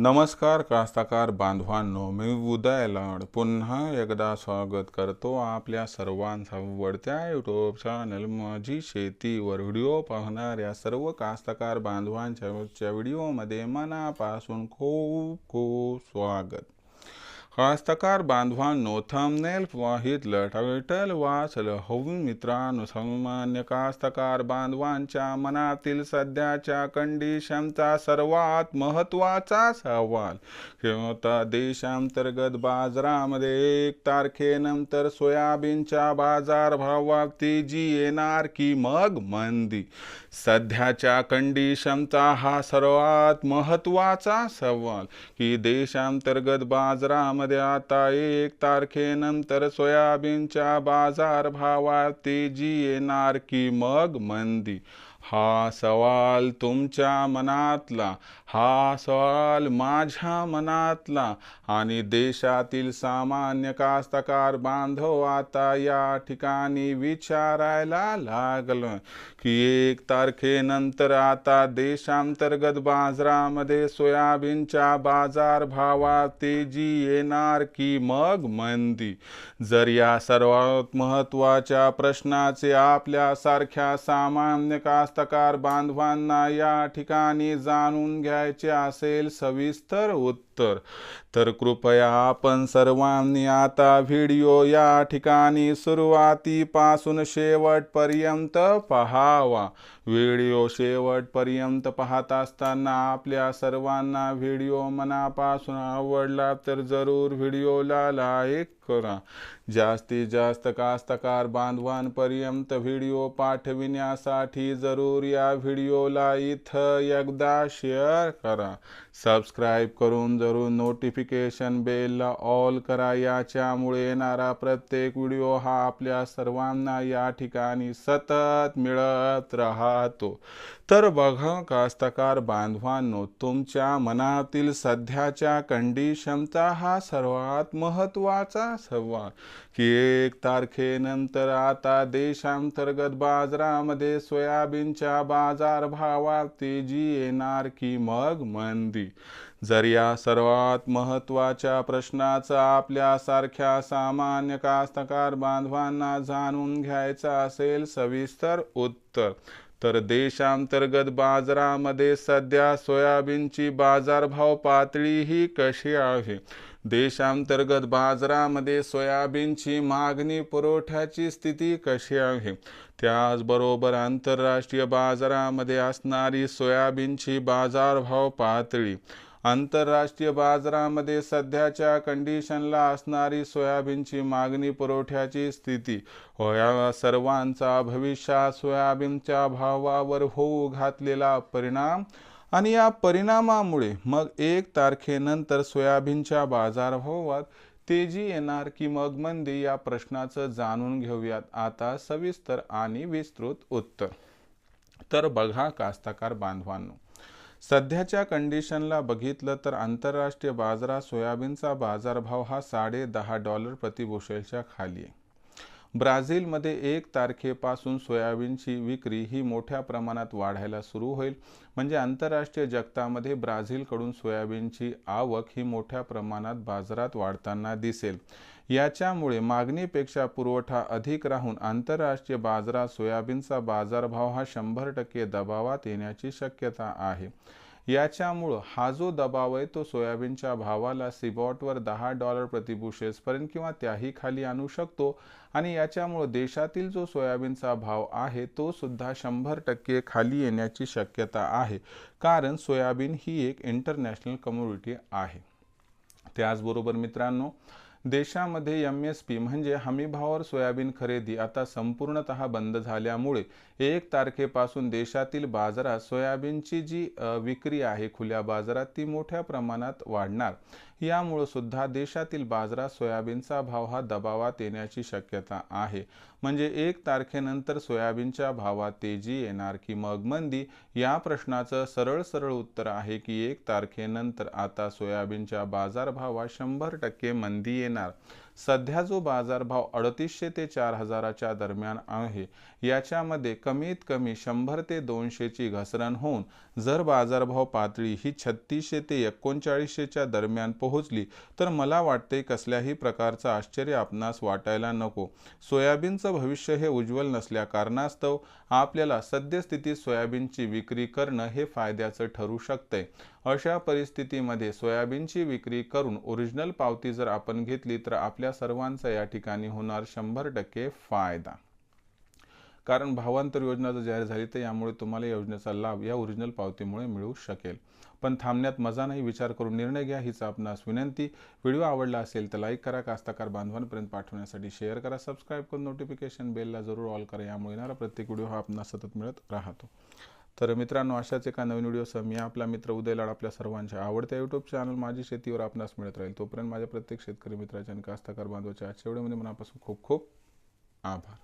नमस्कार कास्ताकार बांधवांनो मी उदय लाड. पुन्हा एकदा स्वागत करतो आपल्या सर्वांचा आवडत्या यूट्यूब चॅनल माझी शेतीवर. व्हिडिओ पाहणाऱ्या सर्व कास्ताकार बांधवांच्या व्हिडिओमध्ये मनापासून खूप खूप स्वागत. कास्तकार बांधवांनो थंबनेल वाहितलं टायटल वाचलं हवी मित्रांनो सामान्य कास्तकार बांधवांच्या मनातील सध्याच्या कंडिशनचा सर्वात महत्त्वाचा सवाल. किंवा देशांतर्गत बाजारामध्ये एक तारखेनंतर सोयाबीनच्या बाजारभावात तेजी येणार की मग मंदी. सध्याच्या कंडिशनचा हा सर्वात महत्त्वाचा सवाल की देशांतर्गत बाजारामध्ये आता एक तारखेनंतर सोयाबीनच्या बाजार भावात तेजी येणार की मग मंदी? हा सवाल तुमच्या मनातला हा सवाल माझ्या मनातला आणि देशातील सामान्य कास्तकार बांधव आता या ठिकाणी विचारायला लागलं की एक तारखेनंतर आता देशांतर्गत बाजारामध्ये सोयाबीनच्या बाजार भावात तेजी येणार की मग मंदी? जर या सर्वात महत्त्वाच्या प्रश्नाचे आपल्यासारख्या सामान्य कास्तकार बांधवांना या ठिकाणी जाणून घ्यायचे असेल सविस्तर उत्तर तर कृपया आपण सर्वांनी आता व्हिडिओ या ठिकाणी सुरुवातीपासून शेवटपर्यंत पहावा. व्हिडिओ शेवटपर्यंत पाहत असताना आपल्या सर्वांना व्हिडिओ मनापासून आवडला तर जरूर व्हिडिओला लाईक करा. जास्तीत जास्त कास्तकार बांधवांपर्यंत व्हिडिओ पाठविण्यासाठी जरूर या व्हिडिओला इथं एकदा शेअर करा. सबस्क्राईब करून जरूर नोटिफिकेशन बेलला ऑल करा. याच्यामुळे येणारा प्रत्येक व्हिडिओ हा आपल्या सर्वांना या ठिकाणी सतत मिळत राहतो. तर बघा कास्तकार बांधवांनो तुमच्या मनातील सध्याच्या कंडिशनचा हा सर्वात महत्त्वाचा सव्वा. की एक तारखेनंतर आता देशांतर्गत बाजारामध्ये सोयाबीनच्या बाजार भावात तेजी येणार की मग मंदी. जर या सर्वात महत्त्वाच्या प्रश्नाचा आपल्यासारख्या सामान्य कास्तकार बांधवांना जाणून घ्यायचा असेल सविस्तर उत्तर. तर देशांतर्गत बाजारामध्ये सध्या सोयाबीनची बाजारभाव पातळी ही कशी आहे? देशांतर्गत बाजारामध्ये सोयाबीनची मागणी पुरवठ्याची स्थिती कशी आहे? त्याचबरोबर आंतरराष्ट्रीय बाजारामध्ये असणारी सोयाबीनची बाजारभाव पातळी आंतरराष्ट्रीय बाजारामध्ये सध्याच्या कंडिशनला असणारी सोयाबीनची मागणी पुरवठ्याची स्थिती. हो या सर्वांचा भविष्यात सोयाबीनच्या भावावर होऊ घातलेला परिणाम आणि या परिणामामुळे मग एक तारखेनंतर सोयाबीनच्या बाजारभावात तेजी येणार की मग मंदी या प्रश्नाचं जाणून घेऊयात. आता सविस्तर आणि विस्तृत उत्तर. तर बघा कास्तकार बांधवांनो सध्याच्या कंडिशनला बघितलं तर आंतरराष्ट्रीय बाजारात सोयाबीनचा बाजारभाव हा साडे दहा डॉलर प्रतिबुशेलच्या खाली आहे. ब्राझीलमध्ये एक तारखेपासून सोयाबीनची विक्री ही मोठ्या प्रमाणात वाढायला सुरू होईल. म्हणजे आंतरराष्ट्रीय जगतामध्ये ब्राझीलकडून सोयाबीनची आवक ही मोठ्या प्रमाणात बाजारात वाढताना दिसेल. याच्यामुळे मागणीपेक्षा पुरवठा अधिक राहून आंतरराष्ट्रीय बाजारात सोयाबीनचा बाजारभाव हा शंभर टक्के दबावात येण्याची शक्यता आहे. याच्यामुळं हा जो दबाव आहे तो सोयाबीनच्या भावाला सिबॉटवर दहा डॉलर प्रतिबुशेसपर्यंत किंवा त्याही खाली आणू शकतो. आणि याच्यामुळं देशातील जो सोयाबीनचा भाव आहे तो सुद्धा शंभर टक्के खाली येण्याची शक्यता आहे. कारण सोयाबीन ही एक इंटरनॅशनल कम्युनिटी आहे. त्याचबरोबर मित्रांनो देशामध्ये एम एस पी म्हणजे हमीभावावर सोयाबीन खरेदी आता संपूर्णतः बंद झाल्यामुळे एक तारखेपासून देशातील बाजारात सोयाबीनची जी विक्री आहे खुल्या बाजारात ती मोठ्या प्रमाणात वाढणार. यामुळं सुद्धा देशातील बाजारात सोयाबीनचा भाव हा दबावात येण्याची शक्यता आहे. म्हणजे एक तारखेनंतर सोयाबीनच्या भावात तेजी येणार की मग मंदी? या प्रश्नाचं सरळ सरळ उत्तर आहे की एक तारखेनंतर आता सोयाबीनच्या बाजारभावात शंभर टक्के मंदी येणार. सध्या जो बाजारभाव अडतीसशे ते चार हजाराच्या दरम्यान आहे याच्यामध्ये कमीत कमी शंभर ते दोनशेची घसरण होऊन जर बाजारभाव पातळी ही छत्तीसशे ते एकोणचाळीसशेच्या दरम्यान पोहोचली तर मला वाटते कसल्याही प्रकारचं आश्चर्य आपणास वाटायला नको. सोयाबीनचं भविष्य हे उज्ज्वल नसल्या कारणास्तव आपल्याला सद्यस्थितीत सोयाबीनची विक्री करणं हे फायद्याचं ठरू शकतंय. अशा परिस्थितीमध्ये सोयाबीनची विक्री करून ओरिजिनल पावती जर आपण घेतली तर आपल्या सर्वांचा या ठिकाणी होणार शंभर टक्के फायदा. कारण भावांतर योजना जर जाहीर झाली तर यामुळे तुम्हाला योजनेचा लाभ या ओरिजिनल पावतीमुळे मिळू शकेल. पण थांबण्यात मजा नाही विचार करून निर्णय घ्या हीच आपणास विनंती. व्हिडिओ आवडला असेल तर लाईक करा कास्ताकार बांधवांपर्यंत पाठवण्यासाठी शेअर करा सबस्क्राईब करून नोटिफिकेशन बेलला जरूर ऑल करा यामुळे येणारा प्रत्येक व्हिडिओ हा आपणास सतत मिळत राहतो. तर मित्रांनो अशाच एका नवीन व्हिडिओसह मी आपला मित्र उदय लाड आपल्या सर्वांच्या आवडत्या यूट्यूब चॅनल माझी शेतीवर आपणास मिळत राहील. तोपर्यंत माझ्या प्रत्येक शेतकरी मित्राच्या आणि कास्ताकार बांधवाच्या आजच्या व्हिडिओमध्ये मनापासून खूप खूप आभार.